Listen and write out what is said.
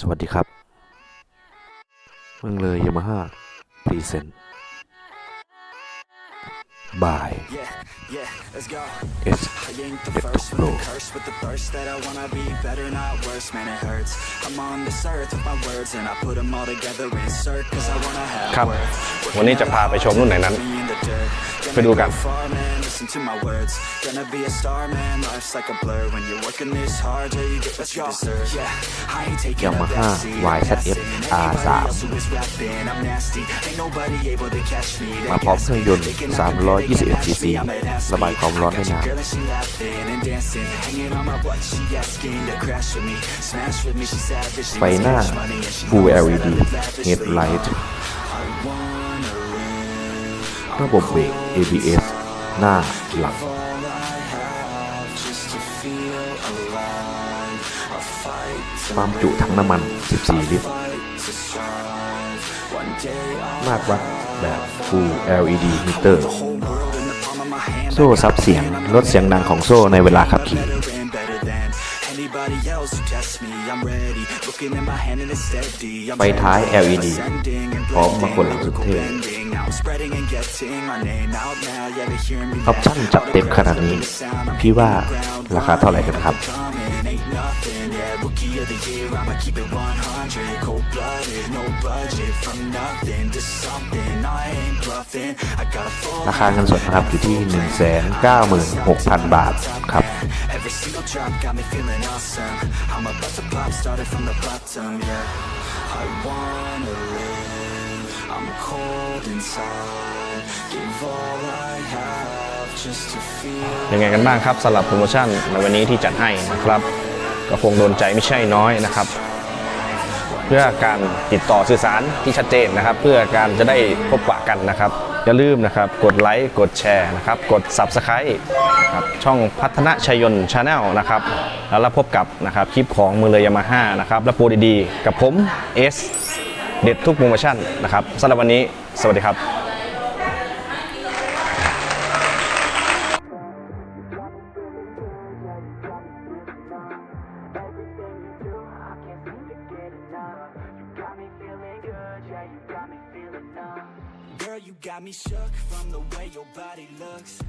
สวัสดีครับเมืองเลยยามาฮ่าพรีเซนต์ by It's I ain't the first one to curse with the thirst that I wanna be better, not worse, man it hurts I'm on this earth with my words and I put them all together insert cause I wanna have ครับ วันนี้จะพาไปชมรุ่นไหนนั้น ไปดูกัน listen to my words gonna be a star man life's like a blur when you're working this hard till you get what you deserve yeah I ain't taking a back seat Yamaha YZF R3 มาพร้อมเครื่องยนต์121 cc ระบายความร้อนได้นานไฟหน้า Full LED Headlight ระบบเบรก ABS หน้าหลังความจุถังน้ำมัน 14 ลิตรมากรวัดแบบ Full LED Meter โซ่ซับเสียงลดเสียงดังของโซ่ในเวลาขับขี่ไปท้าย LED พร้อมมาคนหลังสุดเท่ออปชั่นจับเต็มขนาดนี้ พี่ว่าราคาเท่าไหร่กันครับ ain't nothing Yeah, rookie of the year, I'ma keep it 100 Cold-blooded, no budget From nothing to something, I ain't bluffing I got a full ราคาเงินสดนะครับอยู่ที่ 196,000 บาทครับ Every single drop got me feeling awesome I'm about to pop, started from the bottom, yeah I wanna live, I'm cold inside Give all I have ยังไงกันบ้างครับสำหรับโปรโมชั่นในวันนี้ที่จัดให้นะครับก็คงโดนใจไม่ใช่น้อยนะครับ เพื่อการติดต่อสื่อสารที่ชัดเจนนะครับ เพื่อการจะได้พบปะกันนะครับ อย่าลืมนะครับกดไลค์กดแชร์นะครับ กด Subscribe ครับช่องพัฒนาชัยยนต์ชาแนลนะครับแล้วเราพบกับนะครับคลิปของมือเลยยามาฮ่านะครับและโปรดีๆ กับผมเอสเด็ดทุกโปรโมชั่นนะครับสำหรับวันนี้สวัสดีครับ you got me feeling Girl, you got me shook from the way your body looks